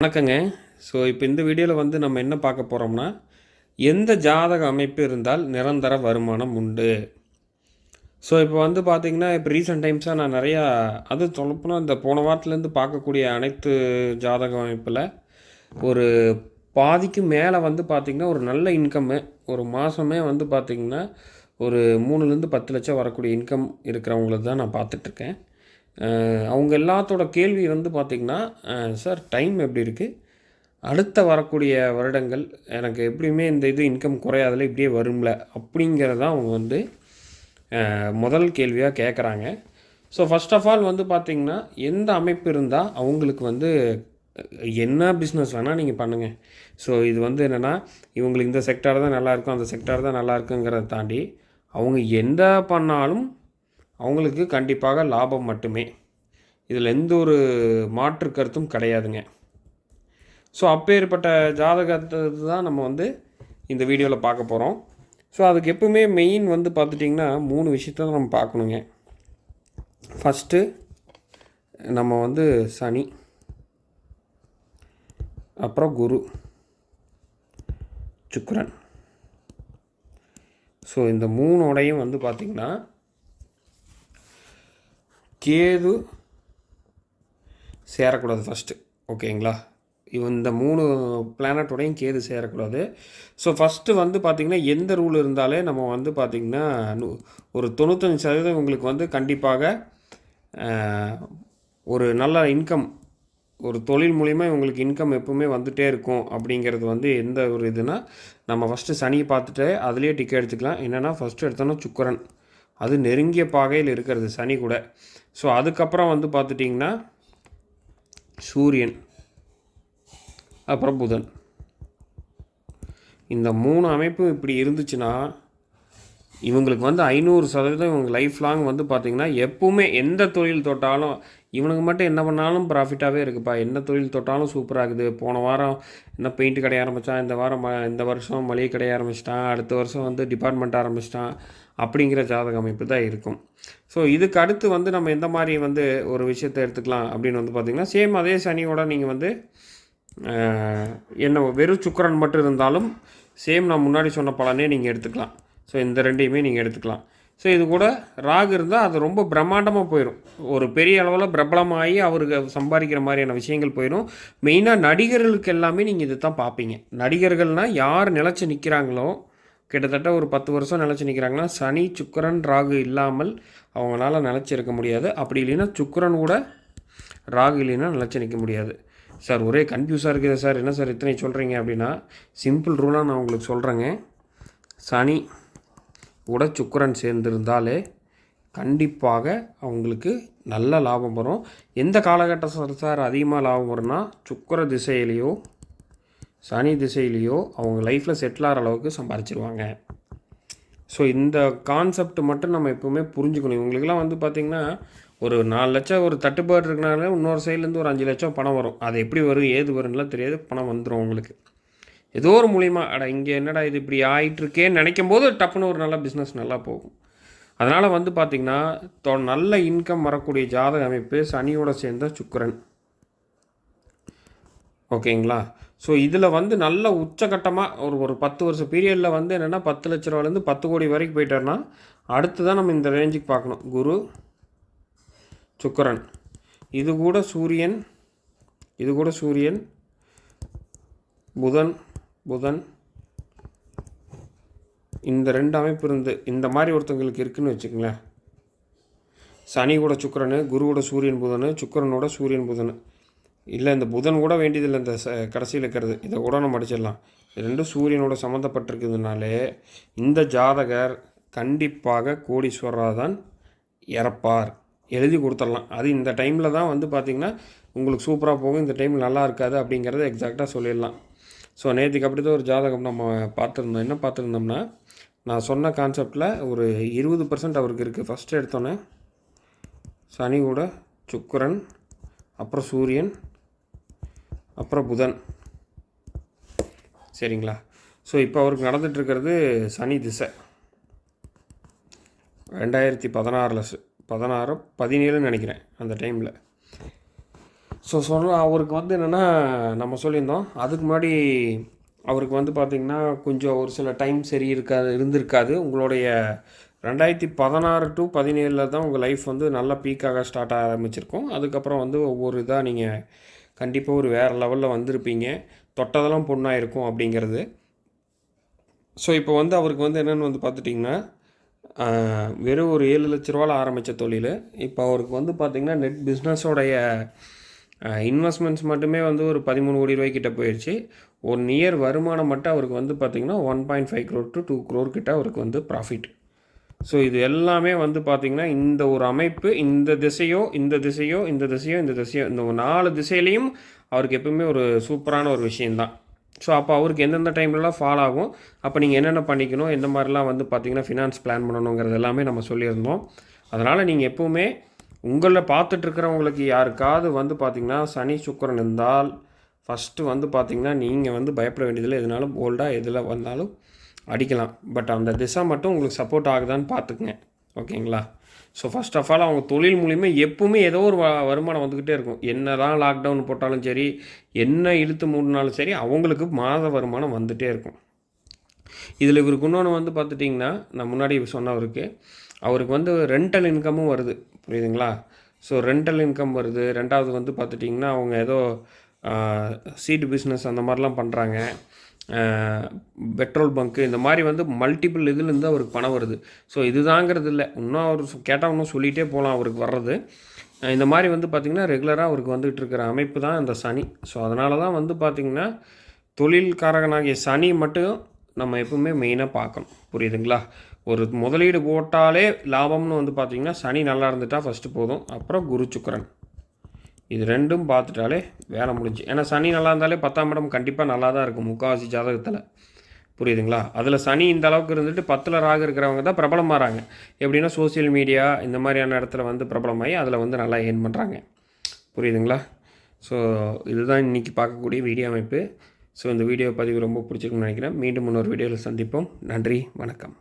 வணக்கங்க. ஸோ இப்போ இந்த வீடியோவில் வந்து நம்ம என்ன பார்க்க போகிறோம்னா எந்த ஜாதக அமைப்பு இருந்தால் நிரந்தர வருமானம் உண்டு. ஸோ இப்போ வந்து பார்த்திங்கன்னா இப்போ ரீசெண்ட் டைம்ஸாக நான் நிறையா அது சொல்லப்போனால் இந்த போன வாரத்துலேருந்து பார்க்கக்கூடிய அனைத்து ஜாதக அமைப்பில் ஒரு பாதிக்கு மேலே வந்து பார்த்திங்கன்னா ஒரு நல்ல இன்கம்மு ஒரு மாதமே வந்து பார்த்திங்கன்னா ஒரு மூணுலேருந்து பத்து லட்சம் வரக்கூடிய இன்கம் இருக்கிறவங்களுக்கு தான் நான் பார்த்துட்ருக்கேன் அவங்க எல்லாத்தோட கேள்வி வந்து பார்த்திங்கன்னா சார் டைம் எப்படி இருக்குது அடுத்த வரக்கூடிய வருடங்கள் எனக்கு எப்படியுமே இந்த இது இன்கம் குறையாதில் இப்படியே வரும்ல? அப்படிங்கிறத அவங்க வந்து முதல் கேள்வியாக கேட்குறாங்க ஸோ ஃபஸ்ட் ஆஃப் ஆல் வந்து பார்த்திங்கன்னா எந்த அமைப்பு இருந்தால் அவங்களுக்கு வந்து என்ன பிஸ்னஸ் வேணால் நீங்கள் பண்ணுங்கள் ஸோ இது வந்து என்னென்னா இவங்களுக்கு இந்த செக்டார் தான் நல்லாயிருக்கும் அந்த செக்டார் தான் நல்லாயிருக்குங்கிறத தாண்டி அவங்க எந்த பண்ணாலும் அவங்களுக்கு கண்டிப்பாக லாபம் மட்டுமே. இதில் எந்த ஒரு மாற்று கருத்தும் கிடையாதுங்க. ஸோ அப்பேற்பட்ட ஜாதகத்தை தான் நம்ம வந்து இந்த வீடியோவில் பார்க்க போகிறோம் ஸோ அதுக்கு எப்பவுமே மெயின் வந்து பார்த்துட்டிங்கன்னா மூணு விஷயத்த நம்ம பார்க்கணுங்க. ஃபஸ்ட்டு நம்ம வந்து சனி. அப்புறம் குரு. சுக்கரன். ஸோ இந்த மூணோடையும் வந்து பார்த்திங்கன்னா கேது சேரக்கூடாது ஃபஸ்ட்டு ஓகேங்களா? இந்த மூணு பிளானட்டோடையும் கேது சேரக்கூடாது. ஸோ ஃபஸ்ட்டு வந்து பார்த்திங்கன்னா எந்த ரூல் இருந்தாலே நம்ம வந்து பார்த்திங்கன்னா ஒரு தொண்ணூத்தஞ்சு சதவீதம் உங்களுக்கு வந்து கண்டிப்பாக ஒரு நல்ல இன்கம் ஒரு தொழில் மூலிமா இவங்களுக்கு இன்கம் எப்பவுமே வந்துகிட்டே இருக்கும் அப்படிங்கிறது வந்து எந்த ஒரு இதுனா நம்ம ஃபஸ்ட்டு சனியை பார்த்துட்டு அதுலேயே டிக்கெட் எடுத்துக்கலாம். என்னென்னா ஃபஸ்ட்டு எடுத்தோன்னா சுக்கரன். அது நெருங்கிய பாகையில் இருக்கிறது சனி கூட. ஸோ அதுக்கப்புறம் வந்து பார்த்துட்டிங்கன்னா சூரியன் அப்புறம் புதன். இந்த மூணு அமைப்பும் இப்படி இருந்துச்சுன்னா இவங்களுக்கு வந்து ஐநூறு சதவீதம் இவங்க லைஃப் லாங் வந்து பார்த்திங்கன்னா எப்பவுமே எந்த தொழில் தொட்டாலும் இவனுக்கு மட்டும் என்ன பண்ணாலும் ப்ராஃபிட்டாகவே இருக்குப்பா. என்ன தொழில் தொட்டாலும் சூப்பராக இருக்குது போன வாரம் என்ன பெயிண்ட் கடை ஆரம்பித்தான் இந்த வாரம் ம- இந்த வருஷம் மளிகை கடை ஆரம்பிச்சிட்டான் அடுத்த வருஷம் வந்து டிபார்ட்மெண்ட் ஆரம்பிச்சிட்டான் அப்படிங்கிற ஜாதக அமைப்பு தான் இருக்கும். ஸோ இதுக்கு அடுத்து வந்து நம்ம எந்த மாதிரி வந்து ஒரு விஷயத்தை எடுத்துக்கலாம் அப்படின்னு வந்து பார்த்திங்கன்னா சேம் அதே சனியோட நீங்கள் வந்து என்ன வெறும் சுக்கரன் மட்டும் இருந்தாலும் சேம் நான் முன்னாடி சொன்ன பலனே நீங்கள் எடுத்துக்கலாம். ஸோ இந்த ரெண்டையுமே நீங்கள் எடுத்துக்கலாம். ஸோ இது கூட ராகு இருந்தால் அது ரொம்ப பிரம்மாண்டமாக போயிடும் ஒரு பெரிய அளவில் பிரபலமாகி அவருக்கு சம்பாதிக்கிற மாதிரியான விஷயங்கள் போயிடும் மெயினாக நடிகர்களுக்கு எல்லாமே நீங்கள் இதை தான் பார்ப்பீங்க நடிகர்கள்னால் யார் நிலச்சி நிற்கிறாங்களோ கிட்டத்தட்ட ஒரு பத்து வருஷம் நிலச்சி நிற்கிறாங்கன்னா சனி சுக்கரன் ராகு இல்லாமல் அவங்களால நிலச்சி இருக்க முடியாது. அப்படி இல்லைன்னா சுக்கரன் கூட ராகு இல்லைன்னா நிலச்சி நிற்க முடியாது. சார் ஒரே கன்ஃபியூஸாக இருக்குது சார். என்ன சார் இத்தனை சொல்கிறீங்க அப்படின்னா சிம்பிள் ரூலாக நான் உங்களுக்கு சொல்கிறேங்க சனி கூட சுக்கரன் சேர்ந்திருந்தாலே கண்டிப்பாக அவங்களுக்கு நல்ல லாபம் வரும். எந்த காலகட்டம் சார் அதிகமாக லாபம் வரும்னா சுக்கர திசையிலையோ சனி திசையிலையோ அவங்க லைஃப்பில் செட்டில் ஆகிற அளவுக்கு சம்பாரிச்சிருவாங்க. ஸோ இந்த கான்செப்ட் மட்டும் நம்ம எப்போவுமே புரிஞ்சுக்கணும். இவங்களுக்குலாம் வந்து பார்த்திங்கன்னா ஒரு நாலு லட்சம் ஒரு தட்டுப்பாடு இருக்கனால இன்னொரு சைட்லேருந்து ஒரு அஞ்சு லட்சம் பணம் வரும். அது எப்படி வரும் ஏது வரும்லாம் தெரியாது. பணம் வந்துடும் உங்களுக்கு ஏதோ ஒரு மூலிமா அட இங்கே என்னடா இது இப்படி ஆகிட்டுருக்கேன்னு நினைக்கும் போது டப்புன்னு ஒரு நல்ல பிஸ்னஸ் நல்லா போகும். அதனால் வந்து பார்த்திங்கன்னா தோ நல்ல இன்கம் வரக்கூடிய ஜாதக அமைப்பு சனியோட சேர்ந்த சுக்கரன். ஓகேங்களா? ஸோ இதில் வந்து நல்ல உச்சகட்டமாக ஒரு ஒரு பத்து வருஷம் பீரியடில் வந்து என்னென்னா பத்து லட்ச ரூபாலேருந்து பத்து கோடி வரைக்கும் போயிட்டார்னா அடுத்து தான் நம்ம இந்த ரேஞ்சுக்கு பார்க்கணும். குரு சுக்கரன். இது கூட சூரியன் இது கூட சூரியன் புதன் புதன். இந்த ரெண்டு அமைப்பு இருந்து இந்த மாதிரி ஒருத்தவங்களுக்கு இருக்குன்னு வச்சுக்கங்களேன். சனி கூட சுக்கரனு குருவோட சூரியன் புதனு சுக்கரனோட சூரியன் புதன். இல்லை இந்த புதன் கூட வேண்டியதில்லை இந்த ச கடைசியில் இருக்கிறது. இதை கூட நம்ம அடிச்சிடலாம். இது ரெண்டும் சூரியனோட சம்மந்தப்பட்டிருக்குதுனாலே இந்த ஜாதகர் கண்டிப்பாக கோடீஸ்வரராக தான் இறப்பார். எழுதி கொடுத்துடலாம். அது இந்த டைமில் தான் வந்து பார்த்திங்கன்னா உங்களுக்கு சூப்பராக போகும். இந்த டைம் நல்லா இருக்காது அப்படிங்கிறத எக்ஸாக்டாக சொல்லிடலாம். ஸோ நேற்றுக்கு அப்படி தான் ஒரு ஜாதகம் நம்ம பார்த்துருந்தோம். என்ன பார்த்துருந்தோம்னா நான் சொன்ன கான்செப்டில் ஒரு இருபது பர்சன்ட் அவருக்கு இருக்குது ஃபஸ்ட்டு எடுத்தோன்னே சனி கூட சுக்கரன் அப்புறம் சூரியன் அப்புறம் புதன். சரிங்களா? ஸோ இப்போ அவருக்கு நடந்துகிட்ருக்கிறது சனி திசை. ரெண்டாயிரத்தி பதினாறில் பதினாறு பதினேழுன்னு நினைக்கிறேன் அந்த டைமில் ஸோ சொன்ன அவருக்கு வந்து என்னென்னா நம்ம சொல்லியிருந்தோம். அதுக்கு முன்னாடி அவருக்கு வந்து பார்த்திங்கன்னா கொஞ்சம் ஒரு சில டைம் சரி இருக்காது இருந்திருக்காது. உங்களுடைய ரெண்டாயிரத்தி பதினாறு டு பதினேழில் தான் உங்கள் லைஃப் வந்து நல்லா பீக்காக ஸ்டார்ட் ஆரம்பிச்சிருக்கும். அதுக்கப்புறம் வந்து ஒவ்வொரு இதாக நீங்கள் கண்டிப்பாக ஒரு வேறு லெவலில் வந்திருப்பீங்க. தொட்டதெல்லாம் பொண்ணாக இருக்கும் அப்படிங்கிறது. ஸோ இப்போ வந்து அவருக்கு வந்து என்னென்னு வந்து பார்த்துட்டிங்கன்னா வெறும் ஒரு ஏழு லட்ச ரூபாவில் ஆரம்பித்த தொழில். இப்போ அவருக்கு வந்து பார்த்திங்கன்னா நெட் பிஸ்னஸோடைய இன்வெஸ்ட்மெண்ட்ஸ் மட்டுமே வந்து ஒரு பதிமூணு கோடி ரூபாய்க்கிட்ட போயிடுச்சு ஒன் இயர் வருமானம் மட்டும் அவருக்கு வந்து பார்த்திங்கன்னா one point five crore to two crore கிட்ட அவருக்கு வந்து ப்ராஃபிட் ஸோ இது எல்லாமே வந்து பார்த்திங்கன்னா இந்த ஒரு அமைப்பு இந்த திசையோ இந்த திசையோ இந்த திசையோ இந்த திசையோ இந்த ஒரு நாலு திசையிலையும் அவருக்கு எப்பவுமே ஒரு சூப்பரான ஒரு விஷயந்தான் ஸோ அப்போ அவருக்கு எந்தெந்த டைம்லலாம் ஃபால் ஆகும் அப்போ நீங்கள் என்னென்ன பண்ணிக்கணும் எந்த மாதிரிலாம் வந்து பார்த்திங்கன்னா ஃபினான்ஸ் பிளான் பண்ணணுங்கிறது எல்லாமே நம்ம சொல்லியிருந்தோம். அதனால் நீங்கள் எப்போவுமே உங்களை பார்த்துட்ருக்கிறவங்களுக்கு யாருக்காவது வந்து பார்த்திங்கன்னா சனி சுக்கரன் இருந்தால் ஃபஸ்ட்டு வந்து பார்த்திங்கன்னா நீங்கள் வந்து பயப்பட வேண்டியதில்லை. எதுனாலும் போல்டாக எதில் வந்தாலும் அடிக்கலாம். பட் அந்த திசை மட்டும் உங்களுக்கு சப்போர்ட் ஆகுதான்னு பார்த்துக்குங்க. ஓகேங்களா? ஸோ ஃபர்ஸ்ட் ஆஃப் ஆல் அவங்க தொழில் மூலிமா எப்பவுமே ஏதோ ஒரு வ- வருமானம் வந்துக்கிட்டே இருக்கும். என்ன தான் லாக்டவுன் போட்டாலும் சரி என்ன இழுத்து மூடினாலும் சரி அவங்களுக்கு மாத வருமானம் வந்துகிட்டே இருக்கும். இதில் இவருக்கு இன்னொன்று வந்து பார்த்துட்டிங்கன்னா நான் முன்னாடி சொன்னவருக்கு அவருக்கு வந்து ரெண்டல் இன்கமும் வருது. புரியுதுங்களா? ஸோ ரெண்டல் இன்கம் வருது. ரெண்டாவது வந்து பார்த்துட்டிங்கன்னா அவங்க ஏதோ சீட் பிஸ்னஸ் அந்த மாதிரிலாம் பண்ணுறாங்க பெட்ரோல் பங்க்கு இந்த மாதிரி வந்து மல்டிபிள் இதுலேருந்து அவருக்கு பணம் வருது. ஸோ இதுதாங்கிறது இல்லை. இன்னும் அவர் கேட்டால் இன்னும் சொல்லிகிட்டே போகலாம் அவருக்கு வர்றது. இந்த மாதிரி வந்து பார்த்திங்கன்னா ரெகுலராக அவருக்கு வந்துகிட்டு இருக்கிற அமைப்பு தான் இந்த சனி. ஸோ அதனால தான் வந்து பார்த்திங்கன்னா தொழில்காரகனாகிய சனி மட்டும் நம்ம எப்பவுமே மெயினாக பார்க்கணும். புரியுதுங்களா? ஒரு முதலீடு போட்டாலே லாபம்னு வந்து பார்த்திங்கன்னா சனி நல்லா இருந்துட்டால் ஃபஸ்ட்டு போதும். அப்புறம் குரு சுக்கரன். இது ரெண்டும் பார்த்துட்டாலே வேலை முடிஞ்சு. ஏன்னா சனி நல்லா இருந்தாலே பத்தாம் இடம் கண்டிப்பாக நல்லா தான் இருக்கும். முக்காவாசி ஜாதகத்தில். புரியுதுங்களா? அதில் சனி இந்த அளவுக்கு இருந்துட்டு பத்தில் ராக இருக்கிறவங்க தான் பிரபலமாகறாங்க எப்படின்னா சோஷியல் மீடியா இந்த மாதிரியான இடத்துல வந்து பிரபலமாகி அதில் வந்து நல்லா ஏர்ன் பண்ணுறாங்க புரியுதுங்களா? ஸோ இதுதான் இன்றைக்கி பார்க்கக்கூடிய வீடியோ அமைப்பு. ஸோ இந்த வீடியோ பதிவு ரொம்ப பிடிச்சிருக்குன்னு நினைக்கிறேன். மீண்டும் இன்னொரு வீடியோவில் சந்திப்போம். நன்றி வணக்கம்.